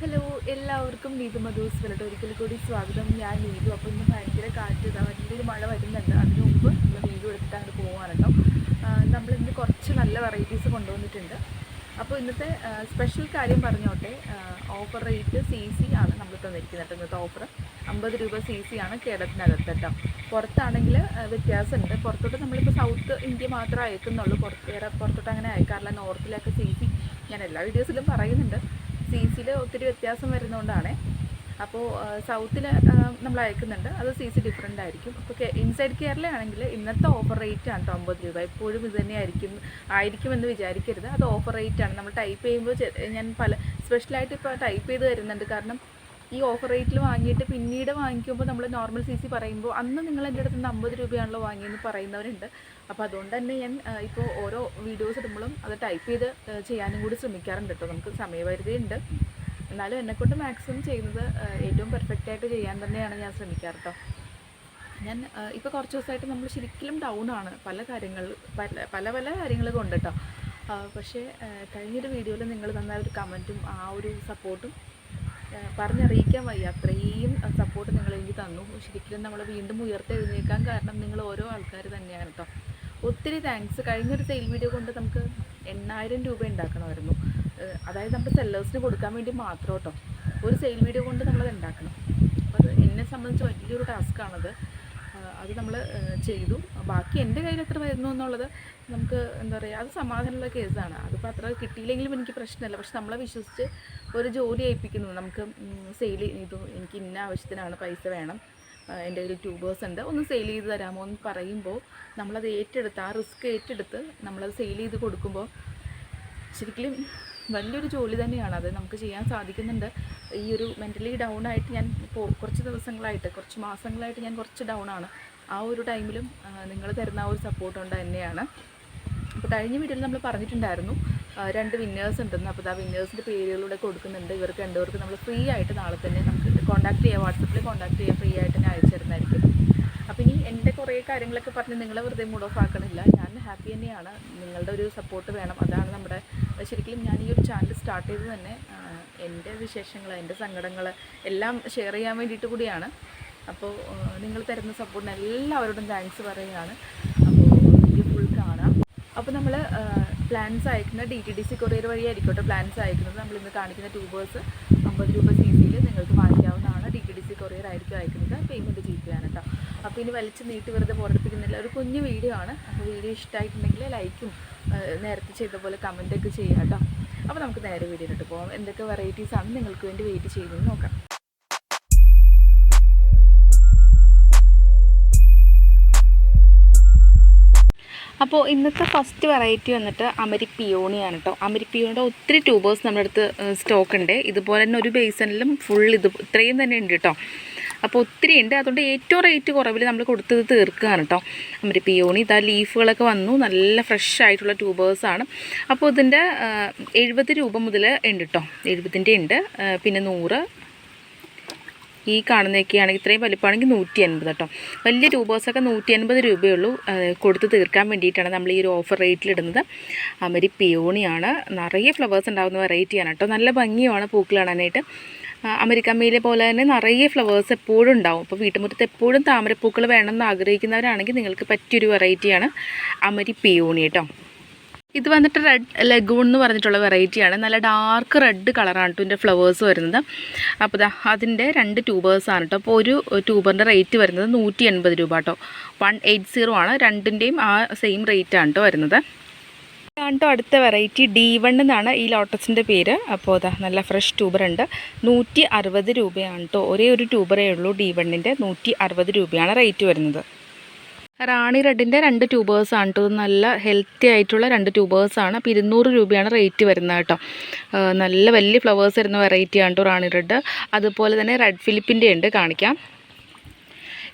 Hello എല്ലാവർക്കും നീതു മധൂസ് വലട്ട് ഒരിക്കൽ കൂടി സ്വാഗതം. ഞാൻ നീതു അപ്പോൾ ഇന്ന് ഭയങ്കര കാറ്റ് വലിയൊരു മഴ വരുന്നുണ്ട്. അതിന് മുമ്പ് നമ്മൾ വീഡിയോ എടുത്തിട്ട് അങ്ങോട്ട് പോകാറുണ്ടോ ഇന്ന് കുറച്ച് നല്ല വെറൈറ്റീസ് കൊണ്ടുവന്നിട്ടുണ്ട്. അപ്പോൾ ഇന്നത്തെ സ്പെഷ്യൽ കാര്യം പറഞ്ഞോട്ടെ. ഓഫർ റേറ്റ് സി സി ആണ് നമ്മൾ തന്നിരിക്കുന്നത് ഇന്നത്തെ ഓഫർ അമ്പത് രൂപ സി സി ആണ് കേരളത്തിനകത്ത് കേട്ടോ. പുറത്താണെങ്കിൽ വ്യത്യാസമുണ്ട്. പുറത്തോട്ട് നമ്മളിപ്പോൾ സൗത്ത് ഇന്ത്യ മാത്രമേ അയക്കുന്നുള്ളൂ. പുറത്ത് വേറെ പുറത്തോട്ട് അങ്ങനെ അയക്കാറില്ല. നോർത്തിലൊക്കെ സി സി ഞാൻ എല്ലാ വീഡിയോസിലും പറയുന്നുണ്ട്. സി ഒത്തിരി വ്യത്യാസം വരുന്നതുകൊണ്ടാണ് അപ്പോൾ സൗത്തിൽ നമ്മൾ അയക്കുന്നുണ്ട് അത് സി സി ഡിഫറെന്റ് ആയിരിക്കും അപ്പോൾ ഇൻസൈഡ് കേരള ആണെങ്കിൽ ഇന്നത്തെ ഓഫർ റേറ്റ് ആണ് കേട്ടോ അമ്പത് രൂപ. എപ്പോഴും ഇത് തന്നെ ആയിരിക്കും ആയിരിക്കുമെന്ന് വിചാരിക്കരുത്. അത് ഓഫർ റേറ്റ് ആണ് നമ്മൾ ടൈപ്പ് ചെയ്യുമ്പോൾ ഞാൻ പല സ്പെഷ്യലായിട്ട് ഇപ്പോൾ ടൈപ്പ് ചെയ്ത് തരുന്നുണ്ട്. കാരണം ഈ ഓഫർ റേറ്റിൽ വാങ്ങിയിട്ട് പിന്നീട് വാങ്ങിക്കുമ്പോൾ നമ്മൾ നോർമൽ സി സി പറയുമ്പോൾ അന്ന് നിങ്ങൾ എന്റെ അടുത്ത് നിന്ന് അമ്പത് രൂപയാണല്ലോ വാങ്ങിയെന്ന് പറയുന്നവരുണ്ട്. അപ്പോൾ അതുകൊണ്ട് തന്നെ ഞാൻ ഇപ്പോൾ ഓരോ വീഡിയോസ് ഇടുമ്പോഴും അത് ടൈപ്പ് ചെയ്ത് ചെയ്യാനും കൂടി ശ്രമിക്കാറുണ്ട് കേട്ടോ. നമുക്ക് സമയപരിധി ഉണ്ട് എന്നാലും എന്നെക്കൊണ്ട് മാക്സിമം ചെയ്യുന്നത് ഏറ്റവും പെർഫെക്റ്റ് ആയിട്ട് ചെയ്യാൻ തന്നെയാണ് ഞാൻ ശ്രമിക്കാറ് കേട്ടോ. ഞാൻ ഇപ്പോൾ കുറച്ച് ദിവസമായിട്ട് നമ്മൾ ശരിക്കും ഡൗൺ ആണ്. പല കാര്യങ്ങൾ പല പല പല കാര്യങ്ങൾ കൊണ്ട് കേട്ടോ. പക്ഷേ കഴിഞ്ഞൊരു വീഡിയോയിൽ നിങ്ങൾ തന്ന ഒരു കമന്റും ആ ഒരു സപ്പോർട്ടും പറഞ്ഞറിയിക്കാൻ വയ്യ. അത്രയും സപ്പോർട്ട് നിങ്ങൾ എനിക്ക് തന്നു. ശരിക്കും നമ്മൾ വീണ്ടും ഉയർത്തെഴുന്നേക്കാൻ കാരണം നിങ്ങൾ ഓരോ ആൾക്കാർ തന്നെയാണ് കേട്ടോ ഒത്തിരി താങ്ക്സ് കഴിഞ്ഞൊരു സെയിൽ വീഡിയോ കൊണ്ട് നമുക്ക് എണ്ണായിരം രൂപ ഉണ്ടാക്കണമായിരുന്നു. അതായത് നമ്മുടെ സെല്ലേഴ്സിന് കൊടുക്കാൻ വേണ്ടി മാത്രം കേട്ടോ ഒരു സെയിൽ വീഡിയോ കൊണ്ട് നമ്മളത് ഉണ്ടാക്കണം. അപ്പോൾ അത് എന്നെ സംബന്ധിച്ച് വലിയൊരു ടാസ്ക്കാണത് അത് നമ്മൾ ചെയ്തു. ബാക്കി എന്റെ കയ്യിൽ എത്ര വരുന്നു എന്നുള്ളത് നമുക്ക് എന്താ പറയുക അത് സമാധാനമുള്ള കേസാണ്. അതിപ്പോൾ അത്ര കിട്ടിയില്ലെങ്കിലും എനിക്ക് പ്രശ്നമല്ല. പക്ഷെ നമ്മളെ വിശ്വസിച്ച് ഒരു ജോലി ഏൽപ്പിക്കുന്നു. നമുക്ക് സെയിൽ ചെയ്തു. എനിക്ക് ഇന്ന ആവശ്യത്തിനാണ് പൈസ വേണം. എന്റെ കയ്യിൽ ട്യൂബേഴ്സ് ഉണ്ട്. ഒന്ന് സെയിൽ ചെയ്ത് തരാമോ എന്ന് പറയുമ്പോൾ നമ്മളത് ഏറ്റെടുത്ത് ആ റിസ്ക് ഏറ്റെടുത്ത് നമ്മളത് സെയിൽ ചെയ്ത് കൊടുക്കുമ്പോൾ ശരിക്കും വലിയൊരു ജോലി തന്നെയാണ്. അത് നമുക്ക് ചെയ്യാൻ സാധിക്കുന്നുണ്ട്. ഈ ഒരു മെന്റലി ഡൗൺ ആയിട്ട് ഞാൻ കുറച്ച് ദിവസങ്ങളായിട്ട് കുറച്ച് മാസങ്ങളായിട്ട് ഞാൻ കുറച്ച് ഡൗൺ ആണ്. ആ ഒരു ടൈമിലും നിങ്ങൾ തരുന്ന ആ ഒരു സപ്പോർട്ട് കൊണ്ട് തന്നെയാണ്. അപ്പോൾ കഴിഞ്ഞ വീഡിയോയിൽ നമ്മൾ പറഞ്ഞിട്ടുണ്ടായിരുന്നു രണ്ട് വിന്നേഴ്സ് ഉണ്ടെന്ന്. അപ്പോൾ ആ വിന്നേഴ്സിന്റെ പേരുകളിലൂടെ കൊടുക്കുന്നുണ്ട്. ഇവർക്ക് രണ്ടുപേർക്ക് നമ്മൾ ഫ്രീ ആയിട്ട് നാളെ തന്നെ നമുക്ക് കോൺടാക്ട് ചെയ്യാം. വാട്സപ്പിൽ കോൺടാക്ട് ചെയ്യാം. ഫ്രീ ആയിട്ട് തന്നെ അയച്ചു തരുന്നതായിരിക്കും. അപ്പോൾ ഇനി എന്റെ കുറേ കാര്യങ്ങളൊക്കെ പറഞ്ഞ് നിങ്ങളെ വെറുതെ മൂഡ് ഓഫ് ആക്കണില്ല. ഞാൻ ഹാപ്പി തന്നെയാണ്. നിങ്ങളുടെ ഒരു സപ്പോർട്ട് വേണം. അതാണ് നമ്മുടെ ശരിക്കും ഞാൻ ഈ ഒരു ചാനൽ സ്റ്റാർട്ട് ചെയ്ത് തന്നെ എന്റെ വിശേഷങ്ങൾ എന്റെ സങ്കടങ്ങൾ എല്ലാം ഷെയർ ചെയ്യാൻ വേണ്ടിയിട്ട് കൂടിയാണ്. അപ്പോൾ നിങ്ങൾ തരുന്ന സപ്പോർട്ടിന് എല്ലാവരോടും താങ്ക്സ് പറയുകയാണ്. അപ്പോൾ വീഡിയോ ഫുൾ കാണാം. അപ്പോൾ നമ്മൾ പ്ലാൻസ് അയക്കുന്ന D T D C courier വഴിയായിരിക്കട്ടെ plans അയക്കുന്നത്. നമ്മൾ ഇന്ന് കാണിക്കുന്ന ട്യൂബേഴ്സ് അമ്പത് രൂപ സി സിയിൽ നിങ്ങൾക്ക് വാങ്ങിക്കാവുന്നതാണ്. D T D C courier ആയിരിക്കും അയക്കുന്നത്. പേയ്മെന്റ് ചെയ്യുകയാണ് കേട്ടോ അപ്പോൾ ഇനി വലിച്ച് നീട്ടി വെറുതെ പുറപ്പിക്കുന്നില്ല ഒരു കുഞ്ഞു വീഡിയോ ആണ്. അപ്പോൾ വീഡിയോ ഇഷ്ടമായിട്ടുണ്ടെങ്കിൽ ലൈക്കും നേരത്തെ ചെയ്ത പോലെ കമന്റൊക്കെ ചെയ്യാം കേട്ടോ അപ്പോൾ നമുക്ക് നേരെ വീഡിയോയിലോട്ട് പോകാം എന്തൊക്കെ വെറൈറ്റീസാണ് നിങ്ങൾക്ക് വേണ്ടി വെയിറ്റ് ചെയ്യുന്നത് നോക്കാം. അപ്പോൾ ഇന്നത്തെ ഫസ്റ്റ് വെറൈറ്റി വന്നിട്ട് അമരി പിയോണിയാണ് കേട്ടോ അമരി പിയോണിയുടെ ഒത്തിരി ട്യൂബേഴ്സ് നമ്മുടെ അടുത്ത് സ്റ്റോക്ക് ഉണ്ട്. ഇതുപോലെ തന്നെ ഒരു ബേസണിലും ഫുൾ ഇത് ഇത്രയും തന്നെ ഉണ്ട് കേട്ടോ അപ്പോൾ ഒത്തിരി ഉണ്ട്. അതുകൊണ്ട് ഏറ്റവും റേറ്റ് കുറവിൽ നമ്മൾ കൊടുത്തത് തീർക്കുകയാണ് കേട്ടോ അമരി പിയോണി ഇതാ ലീഫുകളൊക്കെ വന്നു. നല്ല ഫ്രഷ് ആയിട്ടുള്ള ട്യൂബേഴ്സാണ് അപ്പോൾ ഇതിന്റെ എഴുപത് രൂപ മുതൽ ഉണ്ട് കേട്ടോ എഴുപതിന്റെ ഉണ്ട് പിന്നെ നൂറ് ഈ കാണുന്നതൊക്കെയാണെങ്കിൽ ഇത്രയും വലിപ്പമാണെങ്കിൽ നൂറ്റി അൻപത് കേട്ടോ. വലിയ ട്യൂബേഴ്സൊക്കെ നൂറ്റി അൻപത് രൂപയുള്ളൂ കൊടുത്ത് തീർക്കാൻ വേണ്ടിയിട്ടാണ് നമ്മൾ ഈ ഒരു ഓഫർ റേറ്റിലിടുന്നത് അമരി പിയോണിയാണ്. നിറയെ ഫ്ലവേഴ്സ് ഉണ്ടാകുന്ന വെറൈറ്റിയാണ് കേട്ടോ. നല്ല ഭംഗിയുമാണ് പൂക്കൾ കാണാനായിട്ട്. അമരിക്കമ്മയിലെ പോലെ തന്നെ നിറയെ ഫ്ലവേഴ്സ് എപ്പോഴും ഉണ്ടാവും. അപ്പോൾ വീട്ടുമുറ്റത്ത് എപ്പോഴും താമരപ്പൂക്കൾ വേണമെന്ന് ആഗ്രഹിക്കുന്നവരാണെങ്കിൽ നിങ്ങൾക്ക് പറ്റിയൊരു വെറൈറ്റിയാണ് അമരി പിയോണി കേട്ടോ. ഇത് വന്നിട്ട് റെഡ് ലഗൂൺ എന്ന് പറഞ്ഞിട്ടുള്ള വെറൈറ്റിയാണ് നല്ല ഡാർക്ക് റെഡ് കളറാണ് കേട്ടോ ഇതിന്റെ ഫ്ലവേഴ്സ് വരുന്നത്. അപ്പോൾ ഇതാ അതിന്റെ രണ്ട് ട്യൂബേഴ്സ് ആണ് കേട്ടോ അപ്പോൾ ഒരു ട്യൂബറിന്റെ റേറ്റ് വരുന്നത് നൂറ്റി എൺപത് രൂപ കേട്ടോ വൺ എയ്റ്റ് സീറോ ആണ്. രണ്ടിന്റെയും ആ സെയിം റേറ്റ് ആണ് കേട്ടോ വരുന്നത്. ഇതാണ് അടുത്ത വെറൈറ്റി ഡി വൺ എന്നാണ് ഈ ലോട്ടസിന്റെ പേര്. അപ്പോൾ അതാ നല്ല ഫ്രഷ് ട്യൂബർ ഉണ്ട്. നൂറ്റി അറുപത് രൂപയാണ് കേട്ടോ ഒരേ ഒരു ട്യൂബറേ ഉള്ളൂ ഡി വണ്ണിന്റെ നൂറ്റി അറുപത് രൂപയാണ് റേറ്റ് വരുന്നത്. റാണി റെഡിന്റെ രണ്ട് ട്യൂബേഴ്സാണ് കേട്ടോ. ഇത് നല്ല ഹെൽത്തി ആയിട്ടുള്ള രണ്ട് ട്യൂബേഴ്സാണ് അപ്പോൾ ഇരുന്നൂറ് രൂപയാണ് റേറ്റ് വരുന്നത് കേട്ടോ. നല്ല വലിയ ഫ്ലവേഴ്സ് വരുന്ന വെറൈറ്റിയാണ് കേട്ടോ റാണി റെഡ് അതുപോലെ തന്നെ റെഡ് ഫിലിപ്പിന്റെ ഉണ്ട് കാണിക്കാം.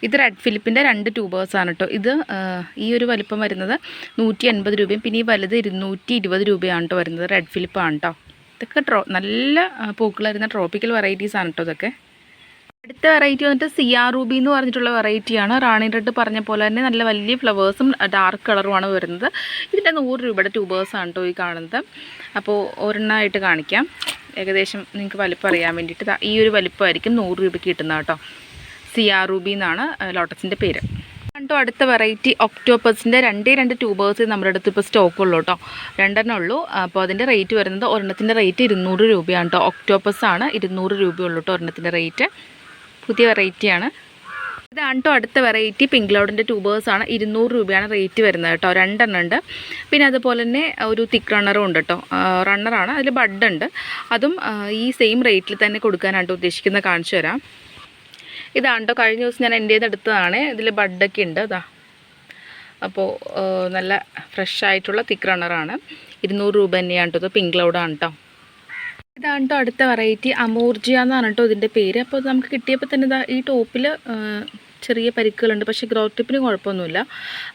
ഇത് റെഡ് ഫിലിപ്പിന്റെ രണ്ട് ട്യൂബേഴ്സാണ് കേട്ടോ. ഇത് ഈ ഒരു വലിപ്പം വരുന്നത് നൂറ്റി അൻപത് രൂപയും പിന്നെ ഈ വലുത് ഇരുന്നൂറ്റി ഇരുപത് രൂപയാണ് കേട്ടോ വരുന്നത് റെഡ് ഫിലിപ്പാണ് കേട്ടോ. ഇതൊക്കെ ട്രോ നല്ല പൂക്കൾ വരുന്ന ട്രോപ്പിക്കൽ വെറൈറ്റീസ് ആണ് കേട്ടോ ഇതൊക്കെ. അടുത്ത വെറൈറ്റി വന്നിട്ട് സിയാ റൂബി എന്ന് പറഞ്ഞിട്ടുള്ള വെറൈറ്റിയാണ് റാണി റെഡ് പറഞ്ഞ പോലെ തന്നെ നല്ല വലിയ ഫ്ലവേഴ്സും ഡാർക്ക് കളറുമാണ് വരുന്നത്. ഇതിന്റെ നൂറ് രൂപയുടെ ട്യൂബേഴ്സാണ് കേട്ടോ ഈ കാണുന്നത്. അപ്പോൾ ഒരെണ്ണമായിട്ട് കാണിക്കാം. ഏകദേശം നിങ്ങൾക്ക് വലിപ്പം അറിയാൻ വേണ്ടിയിട്ട്. ഈ ഒരു വലിപ്പമായിരിക്കും നൂറ് രൂപയ്ക്ക് കിട്ടുന്നത് കേട്ടോ സിയാ റൂബി എന്നാണ് ലോട്ടസിന്റെ പേര്. കണ്ടോ അടുത്ത വെറൈറ്റി ഒക്ടോപ്പസിന്റെ രണ്ടേ രണ്ട് ട്യൂബേഴ്സ് നമ്മുടെ അടുത്ത് ഇപ്പോൾ സ്റ്റോക്ക് ഉള്ളൂ കേട്ടോ രണ്ടെണ്ണം ഉള്ളൂ. അപ്പോൾ അതിന്റെ റേറ്റ് വരുന്നത് ഒരെണ്ണത്തിന്റെ റേറ്റ് ഇരുന്നൂറ് രൂപയാണ് കേട്ടോ ഒക്ടോപ്പസ് ആണ് ഇരുന്നൂറ് രൂപയുള്ളൂ കേട്ടോ ഒരെണ്ണത്തിന്റെ റേറ്റ് പുതിയ വെറൈറ്റിയാണ് ഇതാണ് കേട്ടോ അടുത്ത വെറൈറ്റി പിങ്ക് ലോഡിന്റെ ട്യൂബേഴ്സ് ആണ്. ഇരുന്നൂറ് രൂപയാണ് റേറ്റ് വരുന്നത് കേട്ടോ. രണ്ടെണ്ണം ഉണ്ട്. പിന്നെ അതുപോലെ തന്നെ ഒരു തിക്ക് റണ്ണറും ഉണ്ട് കേട്ടോ. റണ്ണറാണ് അതിൽ ബഡ് ഉണ്ട്. അതും ഈ സെയിം റേറ്റിൽ തന്നെ കൊടുക്കാനാണ് ഉദ്ദേശിക്കുന്നത് കാണിച്ചു തരാം. ഇതാണ് കേട്ടോ കഴിഞ്ഞ ദിവസം ഞാൻ എന്റെ എടുത്തതാണ്. ഇതിൽ ബഡൊക്കെ ഉണ്ട്. അതാ അപ്പോൾ നല്ല ഫ്രഷ് ആയിട്ടുള്ള തിക്ക് റണ്ണറാണ് ഇരുന്നൂറ് രൂപ തന്നെയാണ് കേട്ടോ ഇത് പിങ്ക് ലോഡാണ് കേട്ടോ ഇതാണ് കേട്ടോ അടുത്ത വെറൈറ്റി അമൂർജിയ എന്ന് കേട്ടോ ഇതിന്റെ പേര്. അപ്പോൾ നമുക്ക് കിട്ടിയപ്പോൾ തന്നെ ഇതാ ഈ ടോപ്പിൽ ചെറിയ പരിക്കുകളുണ്ട്. പക്ഷേ ഗ്രോ ടിപ്പിന് കുഴപ്പമൊന്നുമില്ല.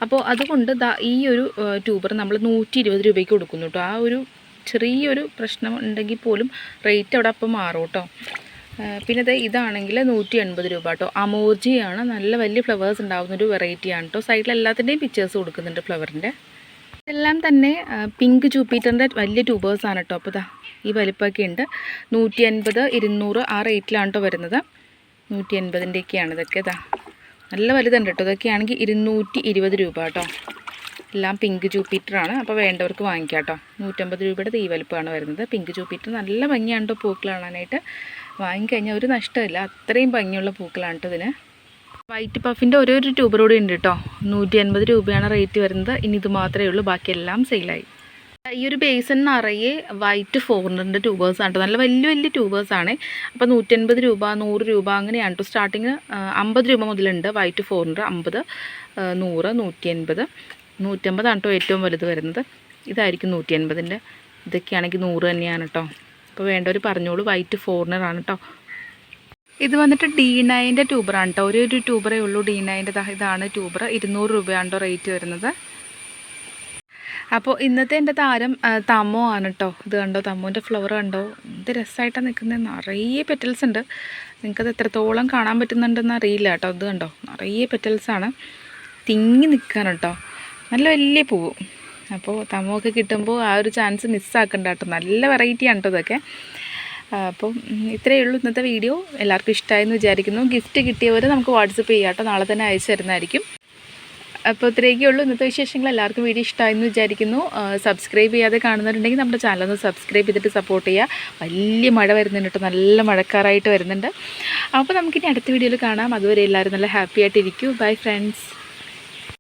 അപ്പോൾ അതുകൊണ്ട് ദാ ഈ ഒരു ട്യൂബർ നമ്മൾ നൂറ്റി ഇരുപത് രൂപയ്ക്ക് കൊടുക്കുന്നു കേട്ടോ ആ ഒരു ചെറിയൊരു പ്രശ്നം ഉണ്ടെങ്കിൽ പോലും റേറ്റ് അവിടെ അപ്പം മാറും കേട്ടോ പിന്നെ ദേ ഇതാണെങ്കിൽ നൂറ്റി എൺപത് രൂപ കേട്ടോ അമോർജിയാണ്. നല്ല വലിയ ഫ്ലവേഴ്സ് ഉണ്ടാകുന്ന ഒരു വെറൈറ്റിയാണ് കേട്ടോ സൈഡിൽ എല്ലാത്തിന്റെയും പിക്ചേഴ്സ് കൊടുക്കുന്നുണ്ട് ഫ്ലവറിന്റെ ഇതെല്ലാം തന്നെ പിങ്ക് ജൂപ്പിറ്ററിന്റെ വലിയ ട്യൂബേഴ്സാണ് കേട്ടോ അപ്പോൾ ഇതാ ഈ വലിപ്പമൊക്കെ ഉണ്ട്. നൂറ്റി അൻപത് ഇരുന്നൂറ് ആ റേറ്റിലാണ് കേട്ടോ വരുന്നത്. നൂറ്റി അൻപതിന്റെയൊക്കെയാണ് ഇതൊക്കെ ഇതാ നല്ല വലുതുണ്ട് കേട്ടോ ഇതൊക്കെയാണെങ്കിൽ ഇരുന്നൂറ്റി ഇരുപത് രൂപ കേട്ടോ എല്ലാം പിങ്ക് ജൂപ്പിറ്ററാണ്. അപ്പോൾ വേണ്ടവർക്ക് വാങ്ങിക്കാം കേട്ടോ നൂറ്റമ്പത് രൂപയുടെ തീ വലിപ്പമാണ് വരുന്നത്. പിങ്ക് ജൂപ്പിറ്റർ നല്ല ഭംഗിയാണ് കേട്ടോ പൂക്കൾ കാണാനായിട്ട്. വാങ്ങിക്കഴിഞ്ഞാൽ ഒരു നഷ്ടമില്ല. അത്രയും ഭംഗിയുള്ള പൂക്കളാണ് കേട്ടോ ഇതിന്. വൈറ്റ് പഫിന്റെ ഓരോ ഒരു ട്യൂബ് കൂടി ഉണ്ട് കേട്ടോ നൂറ്റി അൻപത് രൂപയാണ് റേറ്റ് വരുന്നത്. ഇനി ഇത് മാത്രമേ ഉള്ളൂ. ബാക്കിയെല്ലാം സെയിലായി ഈ ഒരു ബേസിൻ നിറയെ വൈറ്റ് ഫോറിനറിന്റെ ട്യൂബേഴ്സ് ആണ് നല്ല വലിയ വലിയ ട്യൂബേഴ്സ് ആണ്. അപ്പോൾ നൂറ്റൻപത് രൂപ നൂറ് രൂപ അങ്ങനെയാണ് കേട്ടോ സ്റ്റാർട്ടിങ് അമ്പത് രൂപ മുതലുണ്ട് വൈറ്റ് ഫോറിനർ അമ്പത് നൂറ് നൂറ്റി എൺപത് നൂറ്റമ്പതാണ് കേട്ടോ ഏറ്റവും വലുത് വരുന്നത്. ഇതായിരിക്കും നൂറ്റി എൺപതിന്റെ ഇതൊക്കെയാണെങ്കിൽ നൂറ് തന്നെയാണ് കേട്ടോ അപ്പോൾ വേണ്ടവർ പറഞ്ഞോളൂ വൈറ്റ് ഫോറിനറാണ് കേട്ടോ ഇത് വന്നിട്ട് ഡി നയന്റെ ട്യൂബറാണ് കേട്ടോ ഒരു ഒരു ട്യൂബറേ ഉള്ളൂ. ഡി നയന്റെ ഇതാണ് ട്യൂബർ ഇരുന്നൂറ് രൂപയാണ് കേട്ടോ റേറ്റ് വരുന്നത്. അപ്പോൾ ഇന്നത്തെ എന്റെ താരം തമോ ആണ് കേട്ടോ ഇത് കണ്ടോ? തമ്മോന്റെ ഫ്ലവർ കണ്ടോ? ഇത് രസമായിട്ടാണ് നിൽക്കുന്നത് നിറയെ പെറ്റൽസ് ഉണ്ട്. നിങ്ങൾക്കത് എത്രത്തോളം കാണാൻ പറ്റുന്നുണ്ടെന്ന് അറിയില്ല കേട്ടോ ഇത് കണ്ടോ? നിറയെ പെറ്റൽസാണ് തിങ്ങി നിൽക്കാൻ കേട്ടോ നല്ല വലിയ പൂവ്. അപ്പോൾ തമോ ഒക്കെ കിട്ടുമ്പോൾ ആ ഒരു ചാൻസ് മിസ്സാക്കണ്ട കേട്ടോ നല്ല വെറൈറ്റിയാണ് കേട്ടോ ഇതൊക്കെ. അപ്പം ഇത്രയേ ഉള്ളൂ ഇന്നത്തെ വീഡിയോ. എല്ലാവർക്കും ഇഷ്ടമായെന്ന് വിചാരിക്കുന്നു. ഗിഫ്റ്റ് കിട്ടിയവർ നമുക്ക് വാട്സപ്പ് ചെയ്യാം കേട്ടോ. നാളെ തന്നെ അയച്ചു തരുന്നതായിരിക്കും. അപ്പോൾ ഇത്രയൊക്കെ ഉള്ളൂ. ഇന്നത്തെ വിശേഷങ്ങൾ എല്ലാവർക്കും വീഡിയോ ഇഷ്ടമായെന്ന് വിചാരിക്കുന്നു. സബ്സ്ക്രൈബ് ചെയ്യാതെ കാണുന്നുണ്ടെങ്കിൽ നമ്മുടെ ചാനൽ ഒന്ന് സബ്സ്ക്രൈബ് ചെയ്തിട്ട് സപ്പോർട്ട് ചെയ്യുക. വലിയ മഴ വരുന്നുണ്ട് കേട്ടോ. നല്ല മഴക്കാറായിട്ട് വരുന്നുണ്ട്. അപ്പോൾ നമുക്കിനി അടുത്ത വീഡിയോയിൽ കാണാം. അതുവരെ എല്ലാവരും നല്ല ഹാപ്പി ആയിട്ടിരിക്കൂ. Bye friends